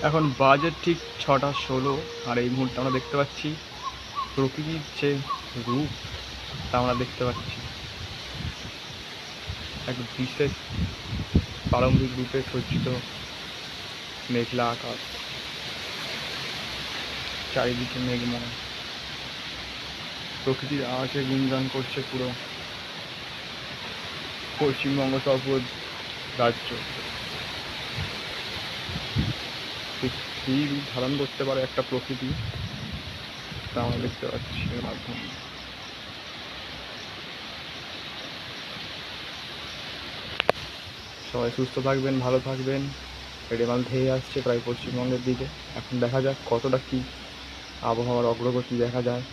এখন বাজে ঠিক ছটা ষোলো, আর এই মুহূর্তে আমরা দেখতে পাচ্ছি প্রকৃতির যে রূপ, তা আমরা দেখতে পাচ্ছি। এক বিশেষ প্রারম্ভিক রূপে সজ্জিত মেঘলা আকাশ। চারিদিকে মেঘময়। প্রকৃতির আওয়াজে গুঞ্জন করছে পুরো। পশ্চিমবঙ্গ পুরো রাজ্য কী রূপ ধারণ করতে পারে একটা প্রকৃতি। তা আমরা দেখতে পাচ্ছি এর মাধ্যমে। সবাই সুস্থ থাকবেন, ভালো থাকবেন। রেমাল ধেয়ে আসছে প্রায় পশ্চিমবঙ্গের দিকে। এখন দেখা যাক কতটা কি আবহাওয়ার অগ্রগতি দেখা যায়।